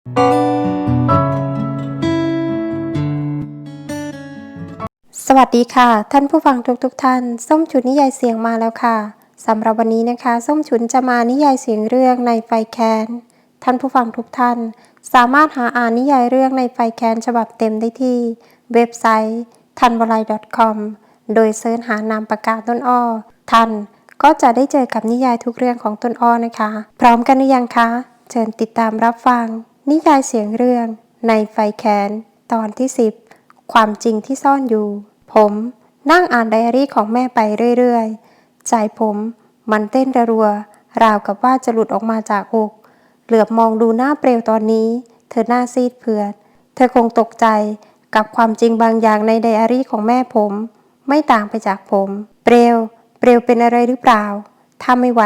สวัสดีค่ะ ท่านผู้ฟังทุกๆทท่าน ส้มฉุนนิยายเสียงมาแล้วค่ะสำหรับวันนี้นะคะ ส้มฉุนจะมานิยายเสียงเรื่องในไฟแคนท่านผู้ฟังทุกท่าน สามารถหาอ่านนิยายเรื่องในไฟแคนฉบับเต็มได้ที่ เว็บไซต์ทันวลาย .com โดยเสิร์ชหานามปากกาต้นอ้อทันก็จะได้เจอกับนิยายทุกเรื่องของต้นอ้อนะคะ พร้อมกันหรือยังคะ เชิญติดตามรับฟัง นิยายเสียงเรื่อง ในไฟแค้น ตอนที่ 10 ความจริงที่ซ่อนอยู่ ผมนั่งอ่านไดอารี่ของแม่ไปเรื่อยๆ ใจผมมันเต้นระรัว ราวกับว่าจะหลุดออกมาจากอก เหลือบมองดูหน้าเปลวตอนนี้ เธอหน้าซีดเผือด เธอคงตกใจกับความจริงบางอย่างในไดอารี่ของแม่ผม ไม่ต่างไปจากผม เปลวเปลวเป็นอะไรหรือเปล่าถ้าไม่ไหว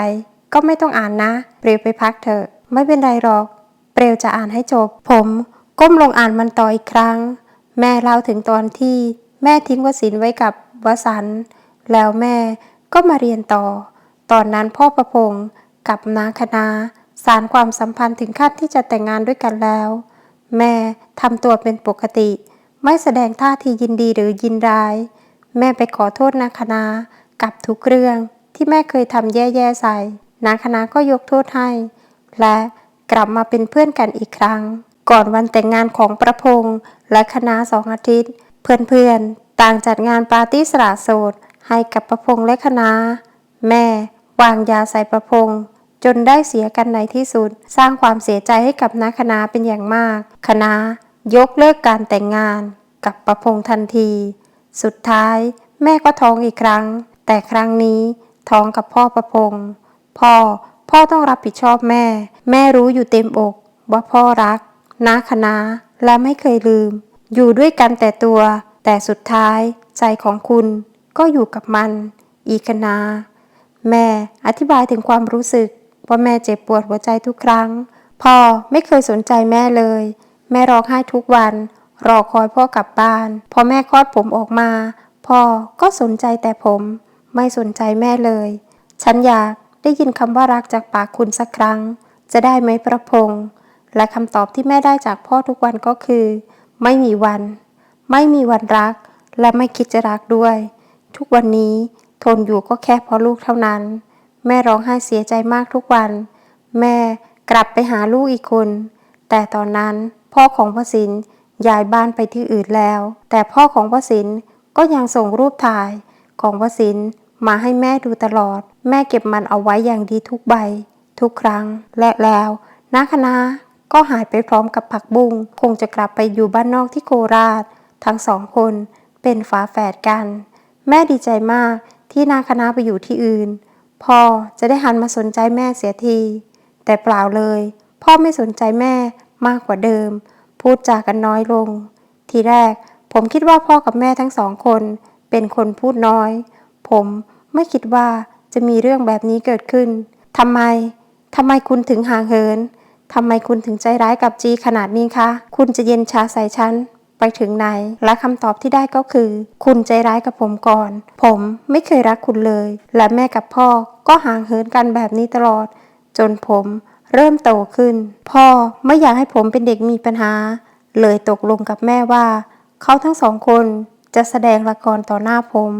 ก็ไม่ต้องอ่านนะ เปลวไปพักเถอะ ไม่เป็นไรหรอก เปลวจะอ่านให้จบ ผมก้มลงอ่านมันต่ออีกครั้ง แม่เล่าถึงตอนที่แม่ทิ้งวสินไว้กับวสันแล้วแม่ก็มาเรียนต่อ ตอนนั้นพ่อประพงศ์กับนาคณาสารความสัมพันธ์ถึงขั้นที่จะแต่งงานด้วยกันแล้ว แม่ทำตัวเป็นปกติ ไม่แสดงท่าทียินดีหรือยินร้าย แม่ไปขอโทษนาคณากับทุกเรื่องที่แม่เคยทำแย่ๆใส่ นาคณาก็ยกโทษให้ และ กลับมาเป็นเพื่อนกันอีกครั้ง ก่อนวันแต่งงานของประพงศ์และคณะสองอาทิตย์ เพื่อนๆ ต่างจัดงานปาร์ตี้สละโสด ให้กับประพงศ์และคณะแม่ วางยาใส่ประพงศ์จนได้เสียกันในที่สุด สร้างความเสียใจให้กับนักคณะเป็นอย่างมาก คณะยกเลิกการแต่งงานกับประพงศ์ทันที สุดท้ายแม่ก็ท้องอีกครั้ง แต่ครั้งนี้ท้องกับพ่อประพงศ์พ่อ พ่อต้องรับผิดชอบแม่ แม่รู้อยู่เต็มอก ว่าพ่อรักนาคณะและไม่เคยลืม อยู่ด้วยกันแต่ตัว แต่สุดท้ายใจของคุณก็อยู่กับมัน อีคณาแม่อธิบายถึงความรู้สึก ว่าแม่เจ็บปวดหัวใจทุกครั้ง พ่อไม่เคยสนใจแม่เลย แม่ร้องไห้ทุกวัน รอคอยพ่อกลับบ้าน พอแม่คลอดผมออกมา พ่อก็สนใจแต่ผม ไม่สนใจแม่เลย ฉันอยาก ได้ยินคำว่ารักจากปากคุณสักครั้ง จะได้ไหมประพงษ์และคำตอบที่แม่ได้จากพ่อทุกวันก็คือ ไม่มีวัน ไม่มีวันรัก และไม่คิดจะรักด้วย ทุกวันนี้ทนอยู่ก็แค่เพราะลูกเท่านั้น แม่ร้องไห้เสียใจมากทุกวัน แม่กลับไปหาลูกอีกคน แต่ตอนนั้นพ่อของพระสินย้ายบ้านไปที่อื่นแล้ว แต่พ่อของพระสินก็ยังส่งรูปถ่ายของพระสิน มาให้แม่ดูตลอด แม่เก็บมันเอาไว้อย่างดีทุกใบ ทุกครั้ง และแล้วนาคณะก็หายไปพร้อมกับผักบุ้งคงจะกลับไปอยู่บ้านนอกที่โคราช ทั้งสองคนเป็นฝาแฝดกัน แม่ดีใจมากที่นาคณะไปอยู่ที่อื่น พ่อจะได้หันมาสนใจแม่เสียที แต่เปล่าเลย พ่อไม่สนใจแม่มากกว่าเดิม พูดจากันน้อยลง ทีแรกผมคิดว่าพ่อกับแม่ทั้งสองคนเป็นคนพูดน้อย ผม ไม่คิดว่าจะมีเรื่องแบบนี้เกิดขึ้นทำไมทำไมคุณถึงห่างเหินทำไมคุณถึงใจร้ายกับจีขนาดนี้คะ คุณจะเย็นชาใส่ฉันไปถึงไหน และคำตอบที่ได้ก็คือ คุณใจร้ายกับผมก่อน ผมไม่เคยรักคุณเลย และแม่กับพ่อก็ห่างเหินกันแบบนี้ตลอด จนผมเริ่มโตขึ้น พ่อไม่อยากให้ผมเป็นเด็กมีปัญหา เลยตกลงกับแม่ว่า เขาทั้งสองคนจะแสดงละครต่อหน้าผม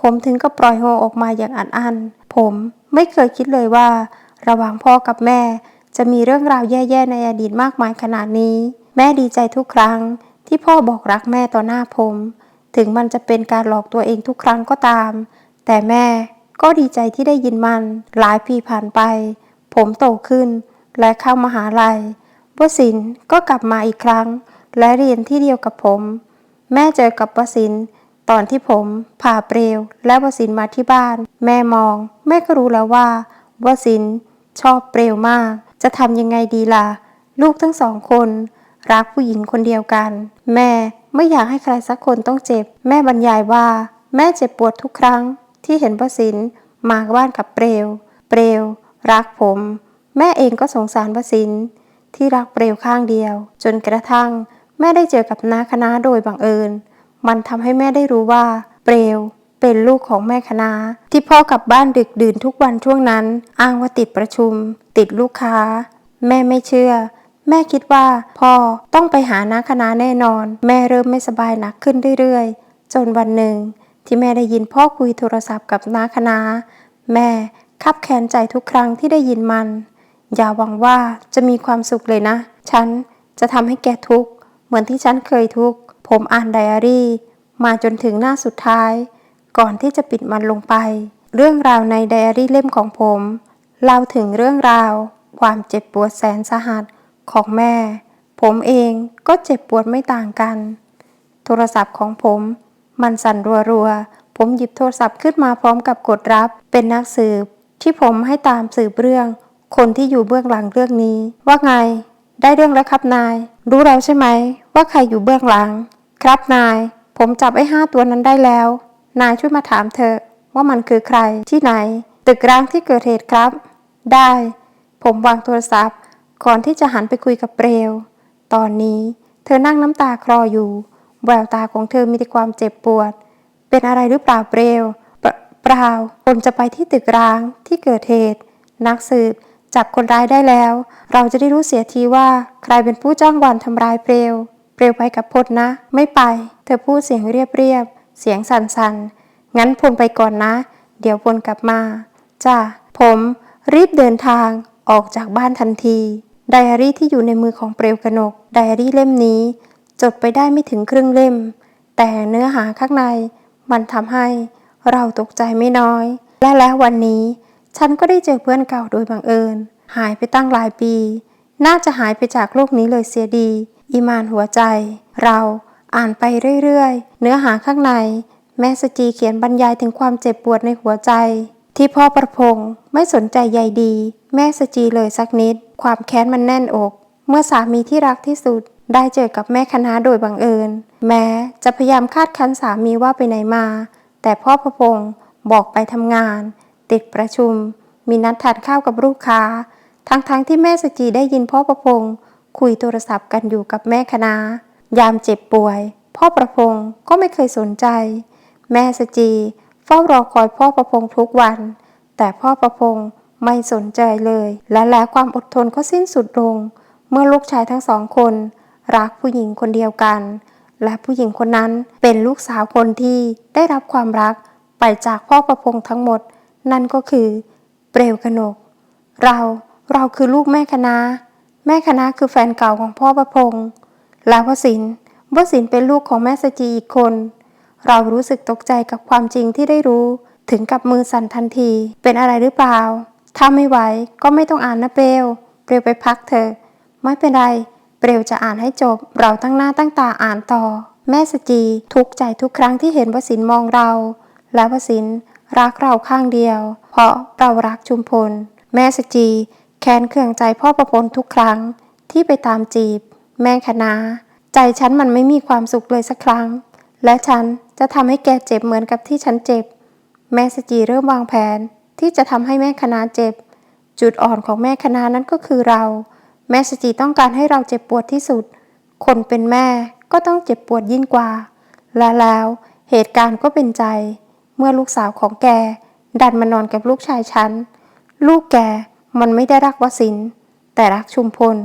ผมถึงก็ปล่อยโฮออกมาอย่างอัดอั้นผมไม่เคยคิดเลยว่า ระหว่างพ่อกับแม่ จะมีเรื่องราวแย่ๆในอดีตมากมายขนาดนี้ แม่ดีใจทุกครั้ง ที่พ่อบอกรักแม่ต่อหน้าผม ถึงมันจะเป็นการหลอกตัวเองทุกครั้งก็ตาม แต่แม่ก็ดีใจที่ได้ยินมันหลายปีผ่านไป ผมโตขึ้น และเข้ามาหาลัยวสินก็กลับมาอีกครั้ง และเรียนที่เดียวกับผม แม่เจอกับวสินท ตอนที่ผมพาเปลวและวสินมาที่บ้าน แม่มอง แม่ก็รู้แล้วว่าวสินชอบเปลวมาก จะทำยังไงดีล่ะ ลูกทั้งสองคน รักผู้หญิงคนเดียวกัน แม่ไม่อยากให้ใครสักคนต้องเจ็บ แม่บรรยายว่า แม่เจ็บปวดทุกครั้ง ที่เห็นวสินมาบ้านกับเปลว เปลว รักผม แม่เองก็สงสารวสินที่รักเปลวข้างเดียว จนกระทั่ง แม่ได้เจอกับนาคณะโดยบังเอิญ มันทำให้แม่ได้รู้ว่า เปลวเป็นลูกของแม่คณะที่พ่อกลับบ้านดึกดื่นทุกวันช่วงนั้น อ้างว่าติดประชุม ติดลูกค้า แม่ไม่เชื่อ แม่คิดว่า พ่อต้องไปหาน้าคณะแน่นอน แม่เริ่มไม่สบายหนักขึ้นเรื่อยๆ จนวันหนึ่ง ที่แม่ได้ยินพ่อคุยโทรศัพท์กับน้าคณะแม่คับแค้นใจทุกครั้งที่ได้ยินมัน อย่าหวังว่าจะมีความสุขเลยนะ ฉันจะทำให้แกทุกข์เหมือนที่ฉันเคยทุกข์ ผมอ่านไดอารี่ มาจนถึงหน้าสุดท้าย ก่อนที่จะปิดมันลงไป เรื่องราวในไดอารี่เล่มของผมเล่าถึงเรื่องราว ความเจ็บปวดแสนสาหัสของแม่ ผมเองก็เจ็บปวดไม่ต่างกัน โทรศัพท์ของผม มันสั่นรัวๆ ผมหยิบโทรศัพท์ขึ้นมาพร้อมกับกดรับเป็นนักสืบ ที่ผมให้ตามสืบเรื่อง คนที่อยู่เบื้องหลังเรื่องนี้ ว่าไง ได้เรื่องแล้วครับนาย รู้แล้วใช่ไหม ว่าใครอยู่เบื้องหลัง ครับนาย ผมจับไอ้ห้าตัวนั้นได้แล้ว นายช่วยมาถามเธอว่ามันคือใครที่ไหน ตึกร้างที่เกิดเหตุครับ ได้ ผมวางโทรศัพท์ ก่อนที่จะหันไปคุยกับเปลว ตอนนี้เธอนั่งน้ำตาคลออยู่ แววตาของเธอมีแต่ความเจ็บปวด เป็นอะไรหรือเปล่าเปลวเปปล่าผมจะไปที่ตึกร้างที่เกิดเหตุ นักสืบจับคนร้ายได้แล้ว เราจะได้รู้เสียทีว่าใครเป็นผู้จ้างวานทำร้ายเปลว เปลวไปกับพจน์นะ ไม่ไป เธอพูดเสียงเรียบๆเสียงสั่นๆ งั้นพลไปก่อนนะ เดี๋ยวพลกลับมา จ้า ผมรีบเดินทางออกจากบ้านทันที ไดอารี่ที่อยู่ในมือของเปลวกนก ไดอารี่เล่มนี้ จดไปได้ไม่ถึงครึ่งเล่ม แต่เนื้อหาข้างใน มันทำให้เราตกใจไม่น้อย และแล้ววันนี้ ฉันก็ได้เจอเพื่อนเก่าโดยบังเอิญ หายไปตั้งหลายปี น่าจะหายไปจากโลกนี้เลยเสียดี อีมานหัวใจ เราอ่านไปเรื่อยๆ เนื้อหาข้างใน แม่สจีเขียนบรรยายถึงความเจ็บปวดในหัวใจ ที่พ่อประพงษ์ไม่สนใจใยดี แม่สจีเลยสักนิด ความแค้นมันแน่นอก เมื่อสามีที่รักที่สุด ได้เจอกับแม่คณะโดยบังเอิญ แม้จะพยายามคาดคั้นสามีว่าไปไหนมา แต่พ่อประพงษ์บอกไปทำงาน ติดประชุม มีนัดทานข้าวกับลูกค้า ทั้งๆทที่แม่สจีได้ยินพ่อประพงษ์ คุยโทรศัพท์กันอยู่กับแม่คณะยามเจ็บป่วย พ่อประพงษ์ก็ไม่เคยสนใจ แม่สจี เฝ้ารอคอยพ่อประพงษ์ทุกวัน แต่พ่อประพงษ์ไม่สนใจเลย และแล้วความอดทนก็สิ้นสุดลง เมื่อลูกชายทั้งสองคน รักผู้หญิงคนเดียวกัน และผู้หญิงคนนั้นเป็นลูกสาวคนที่ได้รับความรักไปจากพ่อประพงษ์ทั้งหมด นั่นก็คือ เปลวกนก เราเราคือลูกแม่คณะ แม่คณะคือแฟนเก่าของพ่อประพงษ์แล้ววสินวสินเป็นลูกของแม่สจีอีกคน เรารู้สึกตกใจกับความจริงที่ได้รู้ ถึงกับมือสั่นทันที เป็นอะไรหรือเปล่า ถ้าไม่ไหวก็ไม่ต้องอ่านนะเปลวเปลวไปพักเถอะไม่เป็นไร เปลวจะอ่านให้จบ เราตั้งหน้าตั้งตาอ่านต่อ แม่สจีทุกใจทุกครั้งที่เห็นวสินมองเรา และวสินร์รักเราข้างเดียว เพราะเรารักชุมพล แม่สจี แค้นเคืองใจพ่อประพลทุกครั้งที่ไปตามจีบ แม่คณะใจฉันมันไม่มีความสุขเลยสักครั้ง และฉันจะทำให้แกเจ็บเหมือนกับที่ฉันเจ็บ แม่สจีเริ่มวางแผนที่จะทำให้แม่คณะเจ็บ จุดอ่อนของแม่คณะนั้นก็คือเรา แม่สจีต้องการให้เราเจ็บปวดที่สุด คนเป็นแม่ก็ต้องเจ็บปวดยิ่งกว่า และแล้วเหตุการณ์ก็เป็นใจ เมื่อลูกสาวของแก ดันมานอนกับลูกชายฉัน ลูกแก มันไม่ได้รักวสินแต่รักชุมพล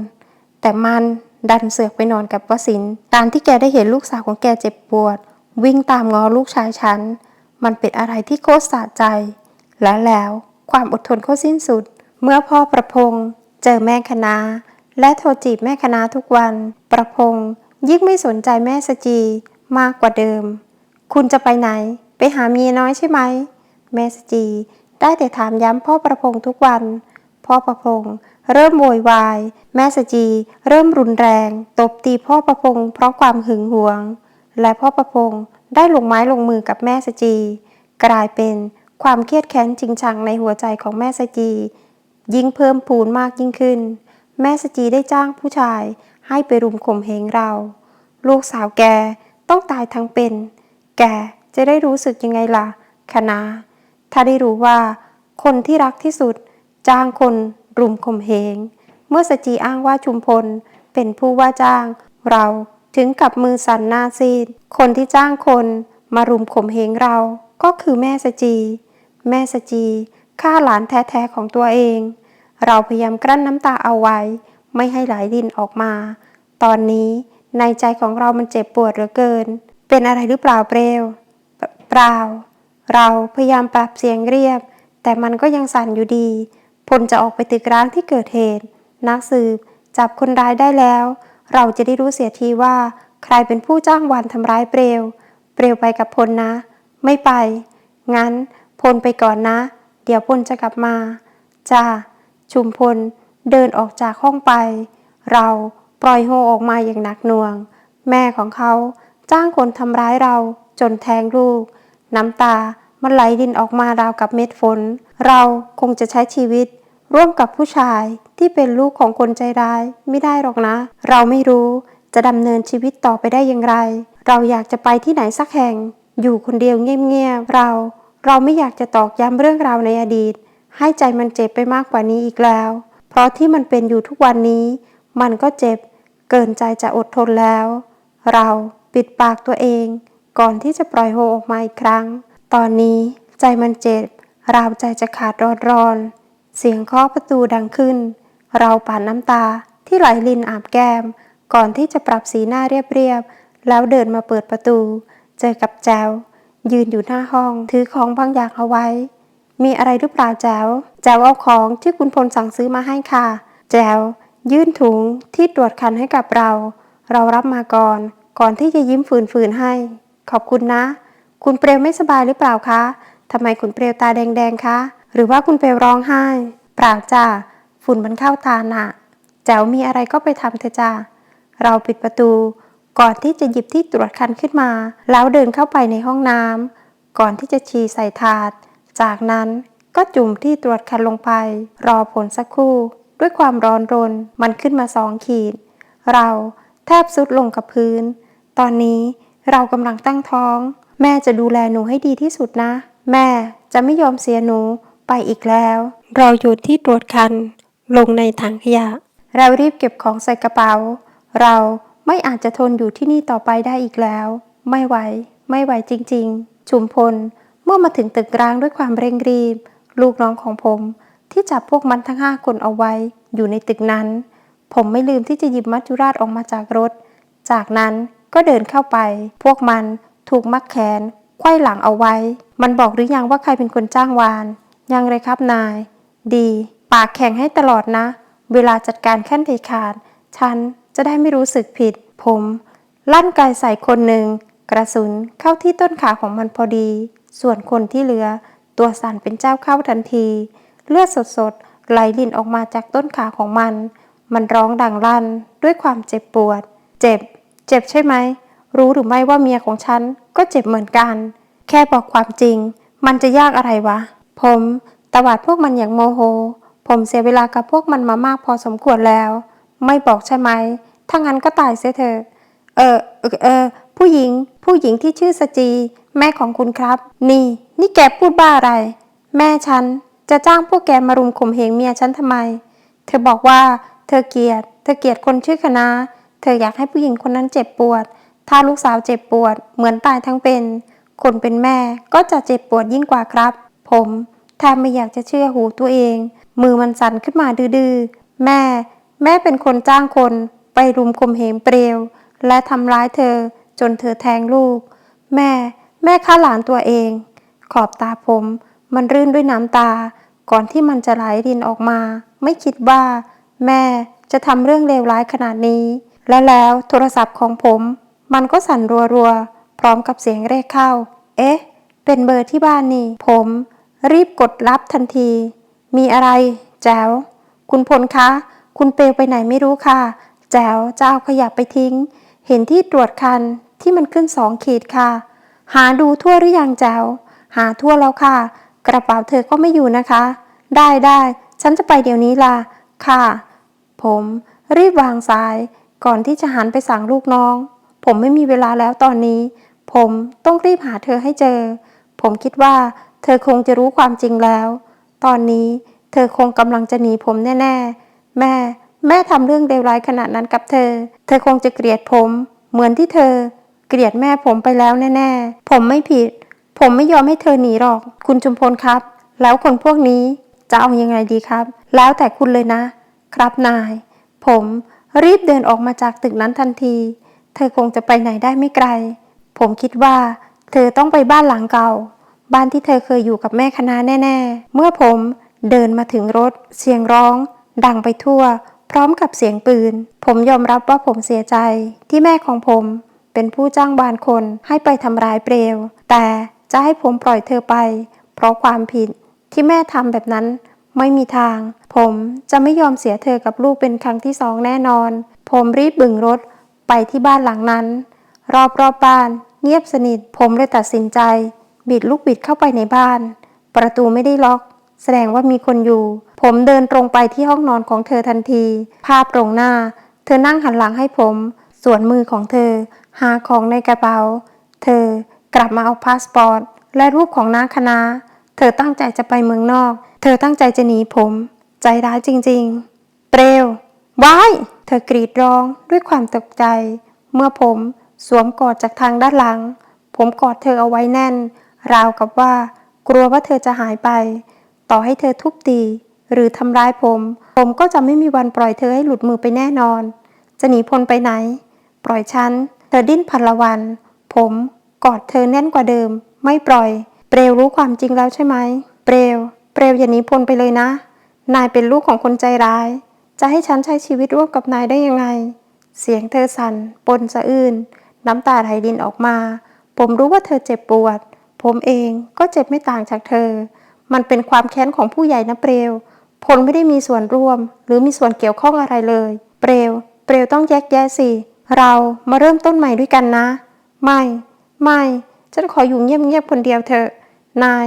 แต่มันดันเสือกไปนอนกับวสินทร์การที่แกได้เห็นลูกสาวของแกเจ็บปวด วิ่งตามงอลูกชายฉัน มันเป็นอะไรที่โคตรสะใจ และแล้วความอดทนก็สิ้นสุด เมื่อพ่อประพงษ์เจอแม่คณะและโทรจีบแม่คณะทุกวัน ประพงษ์ยิ่งไม่สนใจแม่สจีมากกว่าเดิม คุณจะไปไหน ไปหาเมียน้อยใช่ไหม แม่สจีได้แต่ถามย้ำพ่อประพงษ์ทุกวัน พ่อประพงษ์เริ่มโวยวาย แม่สจีเริ่มรุนแรง ตบตีพ่อประพงษ์เพราะความหึงหวง และพ่อประพงษ์ได้ลงไม้ลงมือกับแม่สจี กลายเป็นความเครียดแค้นจริงจังในหัวใจของแม่สจี ยิ่งเพิ่มพูนมากยิ่งขึ้น แม่สจีได้จ้างผู้ชายให้ไปรุมข่มเหงเรา ลูกสาวแกต้องตายทั้งเป็น แกจะได้รู้สึกยังไงล่ะคณะถ้าได้รู้ว่าคนที่รักที่สุด จ้างคนรุมข่มเหง เมื่อสจีอ้างว่าชุมพลเป็นผู้ว่าจ้าง เราถึงกับมือสั่นหน้าซีด คนที่จ้างคนมารุมข่มเหงเรา ก็คือแม่สจี แม่สจีฆ่าหลานแท้ๆของตัวเอง เราพยายามกลั้นน้ำตาเอาไว้ ไม่ให้ไหลดินออกมา ตอนนี้ในใจของเรามันเจ็บปวดเหลือเกิน เป็นอะไรหรือเปล่าเปลวเปเปล่า เราพยายามปรับเสียงเรียบ แต่มันก็ยังสั่นอยู่ดี พลจะออกไปตึกร้างที่เกิดเหตุ นักสืบ จับคนร้ายได้แล้ว เราจะได้รู้เสียทีว่า ใครเป็นผู้จ้างวานทำร้ายเปลว เปลวไปกับพลนะ ไม่ไป งั้นพลไปก่อนนะ เดี๋ยวพลจะกลับมาจ้าชุมพลเดินออกจากห้องไป เราปล่อยโฮออกมาอย่างหนักหน่วง แม่ของเขาจ้างคนทำร้ายเราจนแทงลูก น้ำตา มันไหลดินออกมาราวกับเม็ดฝน เราคงจะใช้ชีวิต ร่วมกับผู้ชายที่เป็นลูกของคนใจร้ายไม่ได้หรอกนะ เราไม่รู้จะดำเนินชีวิตต่อไปได้อย่างไร เราอยากจะไปที่ไหนสักแห่ง อยู่คนเดียวเงียบๆเรา เราไม่อยากจะตอกย้ำเรื่องราวในอดีต ให้ใจมันเจ็บไปมากกว่านี้อีกแล้ว เพราะที่มันเป็นอยู่ทุกวันนี้ มันก็เจ็บ เกินใจจะอดทนแล้ว เราปิดปากตัวเอง ก่อนที่จะปล่อยโฮออกมาอีกครั้ง ตอนนี้ใจมันเจ็บ ราวใจจะขาดรอดรอน เสียงเคาะประตูดังขึ้น เราปาดน้ำตาที่ไหลลินอาบแก้ม ก่อนที่จะปรับสีหน้าเรียบๆ แล้วเดินมาเปิดประตู เจอกับแจวยืนอยู่หน้าห้อง ถือของบางอย่างเอาไว้ มีอะไรหรือเปล่าแจวแจวเอาของที่คุณพลสั่งซื้อมาให้ค่ะ แจวยื่นถุงที่ตรวจคันให้กับเรา เรารับมาก่อน ก่อนที่จะยิ้มฝืนๆให้ ขอบคุณนะ คุณเปรวไม่สบายหรือเปล่าคะทำไมคุณเปรวตาแดงๆคะ หรือว่าคุณเปรวร้องไห้ เปล่าจ้าฝุ่นมันเข้าตาหนะแจ๋วมีอะไรก็ไปทำเถอะจ้าเราปิดประตู ก่อนที่จะหยิบที่ตรวจคันขึ้นมา แล้วเดินเข้าไปในห้องน้ำก่อนที่จะฉี่ใส่ถาด จากนั้นก็จุ่มที่ตรวจคันลงไป รอผลสักครู่ ด้วยความร้อนรน มันขึ้นมาสองขีด เราแทบสุดลงกับพื้น ตอนนี้เรากำลังตั้งท้อง แม่จะดูแลหนูให้ดีที่สุดนะ แม่จะไม่ยอมเสียหนูไปอีกแล้ว เราหยุดที่ตรวจคัน ลงในถังขยะ เรารีบเก็บของใส่กระเป๋า เราไม่อาจจะทนอยู่ที่นี่ต่อไปได้อีกแล้ว ไม่ไหว ไม่ไหวจริง ๆ ชุมพล เมื่อมาถึงตึกร้างด้วยความเร่งรีบ ลูกน้องของผม ที่จับพวกมันทั้งห้าคนเอาไว้ อยู่ในตึกนั้น ผมไม่ลืมที่จะหยิบมัจจุราชออกมาจากรถ จากนั้นก็เดินเข้าไป พวกมัน ถูกมัดแขนไขว้หลังเอาไว้ มันบอกหรือยังว่าใครเป็นคนจ้างวาน ยังเลยครับนาย ดี ปากแข็งให้ตลอดนะ เวลาจัดการขั้นเด็ดขาด ฉันจะได้ไม่รู้สึกผิด ผม ลั่นไกใส่คนหนึ่ง กระสุนเข้าที่ต้นขาของมันพอดี ส่วนคนที่เหลือ ตัวสั่นเป็นเจ้าเข้าทันที เลือดสดๆไหลลินออกมาจากต้นขาของมัน มันร้องดังลั่นด้วยความเจ็บปวด เจ็บ เจ็บใช่ไหมรู้หรือไม่ว่าเมียของฉัน ก็เจ็บเหมือนกัน แค่บอกความจริง มันจะยากอะไรวะ ผมตวาดพวกมันอย่างโมโห ผมเสียเวลากับพวกมันมามากพอสมควรแล้ว ไม่บอกใช่ไหม ถ้างั้นก็ตายเสียเถอะเออเออเออ ผู้หญิง ผู้หญิงที่ชื่อสจี แม่ของคุณครับ นี่ นี่แกพูดบ้าอะไร แม่ฉันจะจ้างพวกแกมารุมข่มเหงเมียฉันทำไม เธอบอกว่า เธอเกลียด เธอเกลียดคนชื่อคณะ เธออยากให้ผู้หญิงคนนั้นเจ็บปวด ถ้าลูกสาวเจ็บปวดเหมือนตายทั้งเป็น คนเป็นแม่ก็จะเจ็บปวดยิ่งกว่าครับ ผมแทบไม่อยากจะเชื่อหูตัวเอง มือมันสั่นขึ้นมาดื้อๆ แม่ แม่เป็นคนจ้างคน ไปรุมข่มเหงเปลวและทำร้ายเธอจนเธอแทงลูก แม่ แม่ฆ่าหลานตัวเอง ขอบตาผม มันรื่นด้วยน้ำตา ก่อนที่มันจะไหลรินออกมา ไม่คิดว่า แม่จะทำเรื่องเลวร้ายขนาดนี้ และแล้วโทรศัพท์ของผม มันก็สั่นรัวๆ พร้อมกับเสียงเรียกเข้า เอ๊ะ เป็นเบอร์ที่บ้านนี่ ผม รีบกดรับทันที มีอะไร แจ๋ว คุณพลคะ คุณเปลวไปไหนไม่รู้ค่ะ แจ๋วจะเอาขยะไปทิ้ง เห็นที่ตรวจคันที่มันขึ้นสองขีดค่ะ หาดูทั่วหรือยังแจ๋ว หาทั่วแล้วค่ะ กระเป๋าเธอก็ไม่อยู่นะคะ ได้ได้ฉันจะไปเดี๋ยวนี้ล่ะ ค่ะ ผม รีบวางสาย ก่อนที่จะหันไปสั่งลูกน้อง ผมไม่มีเวลาแล้วตอนนี้ ผมต้องรีบหาเธอให้เจอ ผมคิดว่าเธอคงจะรู้ความจริงแล้ว ตอนนี้เธอคงกำลังจะหนีผมแน่ๆ แม่ แม่ทำเรื่องเลวร้ายขนาดนั้นกับเธอ เธอคงจะเกลียดผม เหมือนที่เธอ เกลียดแม่ผมไปแล้วแน่ๆ ผมไม่ผิด ผมไม่ยอมให้เธอหนีหรอก คุณจุมพลครับ แล้วคนพวกนี้จะเอาอยังไงดีครับ แล้วแต่คุณเลยนะ ครับนาย ผมรีบเดินออกมาจากตึกนั้นทันที เธอคงจะไปไหนได้ไม่ไกล ผมคิดว่า เธอต้องไปบ้านหลังเก่า บ้านที่เธอเคยอยู่กับแม่คณะแน่ ๆ เมื่อผมเดินมาถึงรถ เสียงร้อง ดังไปทั่ว พร้อมกับเสียงปืน ผมยอมรับว่าผมเสียใจที่แม่ของผมเป็นผู้จ้างบานคนให้ไปทำร้ายเปลว แต่จะให้ผมปล่อยเธอไป เพราะความผิดที่แม่ทำแบบนั้นไม่มีทาง ผมจะไม่ยอมเสียเธอกับลูกเป็นครั้งที่สองแน่นอน ผมรีบบึงรถ ไปที่บ้านหลังนั้น รอบๆบบ้าน เงียบสนิท ผมเลยตัดสินใจ บิดลูกบิดเข้าไปในบ้าน ประตูไม่ได้ล็อก แสดงว่ามีคนอยู่ ผมเดินตรงไปที่ห้องนอนของเธอทันที ภาพตรงหน้า เธอนั่งหันหลังให้ผม ส่วนมือของเธอ หาของในกระเป๋า เธอกลับมาเอาพาสปอร์ต และรูปของน้าคณะเธอตั้งใจจะไปเมืองนอก เธอตั้งใจจะหนีผม ใจร้ายจริง ๆ เปลวว้าย เธอกรีดร้องด้วยความตกใจ เมื่อผมสวมกอดจากทางด้านหลัง ผมกอดเธอเอาไว้แน่น ราวกับว่า กลัวว่าเธอจะหายไป ต่อให้เธอทุบตี หรือทำร้ายผม ผมก็จะไม่มีวันปล่อยเธอให้หลุดมือไปแน่นอน จะหนีพ้นไปไหน ปล่อยฉัน เธอดิ้นพนละวัน ผมกอดเธอแน่นกว่าเดิม ไม่ปล่อย เปลวรู้ความจริงแล้วใช่ไหม เปลวเปลวอย่าหนีพ้นไปเลยนะ นายเป็นลูกของคนใจร้าย จะให้ฉันใช้ชีวิตร่วมกับนายได้ยังไง เสียงเธอสั่นปนสะอื้นน้ำตาไหลรินออกมา ผมรู้ว่าเธอเจ็บปวด ผมเองก็เจ็บไม่ต่างจากเธอ มันเป็นความแค้นของผู้ใหญ่นะเปลวพลไม่ได้มีส่วนร่วม หรือมีส่วนเกี่ยวข้องอะไรเลย เปลวเปลวต้องแยกแยะสิ เรามาเริ่มต้นใหม่ด้วยกันนะ ไม่ ไม่ ฉันขออยู่เงียบๆคนเดียวเถอะ นาย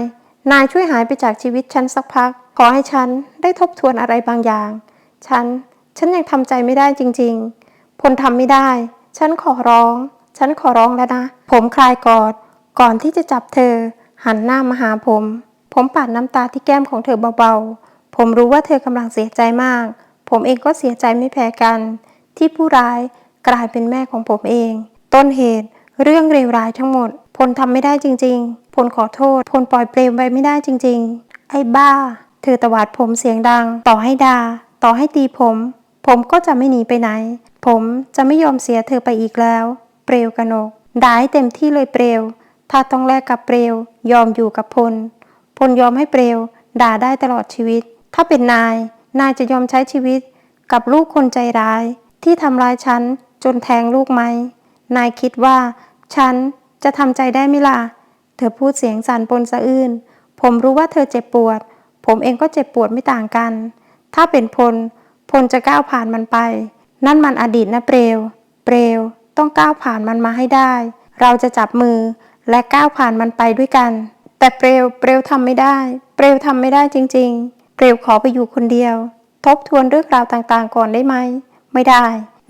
นายช่วยหายไปจากชีวิตฉันสักพัก ขอให้ฉันได้ทบทวนอะไรบางอย่าง ฉัน ฉันยังทำใจไม่ได้จริงๆ พลทำไม่ได้ ฉันขอร้อง ฉันขอร้องแล้วนะ ผมคลายกอด ก่อนที่จะจับเธอ หันหน้ามาหาผม ผมปาดน้ำตาที่แก้มของเธอเบาๆ ผมรู้ว่าเธอกำลังเสียใจมาก ผมเองก็เสียใจไม่แพ้กัน ที่ผู้ร้ายกลายเป็นแม่ของผมเอง ต้นเหตุ เรื่องเลวร้ายทั้งหมด พลทำไม่ได้จริง ๆ พลขอโทษ พลปล่อยเปลวไว้ไม่ได้จริง ๆ ไอ้บ้า เธอตวาดผมเสียงดัง ต่อให้ดา ต่อให้ตีผม ผมก็จะไม่หนีไปไหน ผมจะไม่ยอมเสียเธอไปอีกแล้ว เปลวกนกด่าให้เต็มที่เลยเปลวถ้าต้องแลกกับเปลวยอมอยู่กับพล พลยอมให้เปลวด่าได้ตลอดชีวิต ถ้าเป็นนาย นายจะยอมใช้ชีวิต กับลูกคนใจร้าย ที่ทำร้ายฉันจนแทงลูกไหม นายคิดว่า ฉันจะทำใจได้ไหมล่ะ เธอพูดเสียงสั่นปนสะอื้น ผมรู้ว่าเธอเจ็บปวด ผมเองก็เจ็บปวดไม่ต่างกัน ถ้าเป็นพล พลจะก้าวผ่านมันไป นั่นมันอดีตนะเปลว เปลว ต้องก้าวผ่านมันมาให้ได้ เราจะจับมือและก้าวผ่านมันไปด้วยกัน แต่เปลว เปลวทำไม่ได้ เปลวทำไม่ได้จริง ๆ เปลวขอไปอยู่คนเดียว ทบทวนเรื่องราวต่างๆ ก่อนได้ไหม ไม่ได้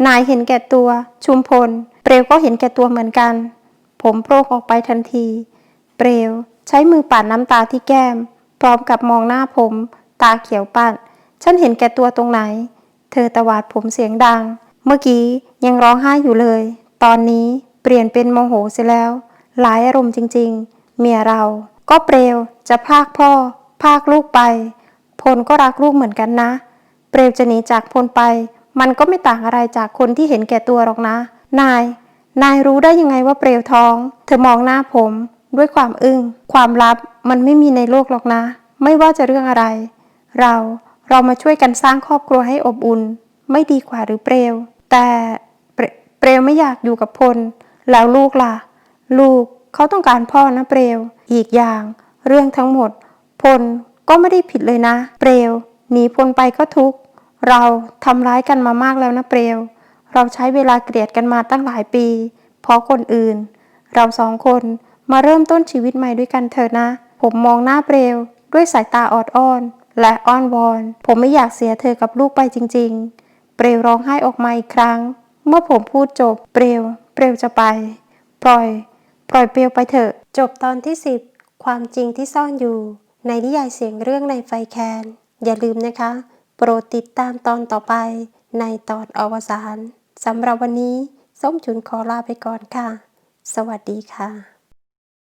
นายเห็นแก่ตัว ชุมพล เปลวก็เห็นแก่ตัวเหมือนกัน ผมโปรกออกไปทันที เปลวใช้มือปัดน้ำตาที่แก้ม พร้อมกับมองหน้าผม ตาเขียวปัด ฉันเห็นแก่ตัวตรงไหน เธอตวาดผมเสียงดัง เมื่อกี้ยังร้องไห้อยู่เลย ตอนนี้เปลี่ยนเป็นโมโหเสียแล้ว หลายอารมณ์จริง ๆ เมียเรา ก็เปลวจะพากพ่อ พากลูกไป พลก็รักลูกเหมือนกันนะ เปลวจะหนีจากพลไป มันก็ไม่ต่างอะไรจากคนที่เห็นแก่ตัวหรอกนะ นาย นายรู้ได้ยังไงว่าเปลวท้อง เธอมองหน้าผมด้วยความอึง้ง ความลับมันไม่มีในโลกหรอกนะ ไม่ว่าจะเรื่องอะไร เรา เรามาช่วยกันสร้างครอบครัวให้อบอุ่น ไม่ดีกว่าหรือเปลวแต่เปลเปลวไม่อยากอยู่กับพล แล้วลูกล่ะ ลูกเขาต้องการพ่อนะเปลวอีกอย่าง เรื่องทั้งหมด พลก็ไม่ได้ผิดเลยนะ เปลวหนีพลไปก็ทุกข์เราทำร้ายกันมามากแล้วนะเปลวเราใช้เวลาเกลียดกันมาตั้งหลายปี เพราะคนอื่น เราสองคนมาเริ่มต้นชีวิตใหม่ด้วยกันเถอะนะ ผมมองหน้าเปลวด้วยสายตาออดอ้อน และอ้อนวอน ผมไม่อยากเสียเธอกับลูกไปจริง ๆ เปลวร้องไห้ออกมาอีกครั้ง เมื่อผมพูดจบ เปลวเปลวจะไป ปล่อย ปล่อยเปลวไปเถอะ จบตอนที่ 10 ความจริงที่ซ่อนอยู่ ในนิยายเสียงเรื่องในไฟแคน อย่าลืมนะคะ โปรดติดตามตอนต่อไป ในตอนอวสานสำหรับวันนี้ ส้มฉุนขอลาไปก่อนค่ะ สวัสดีค่ะ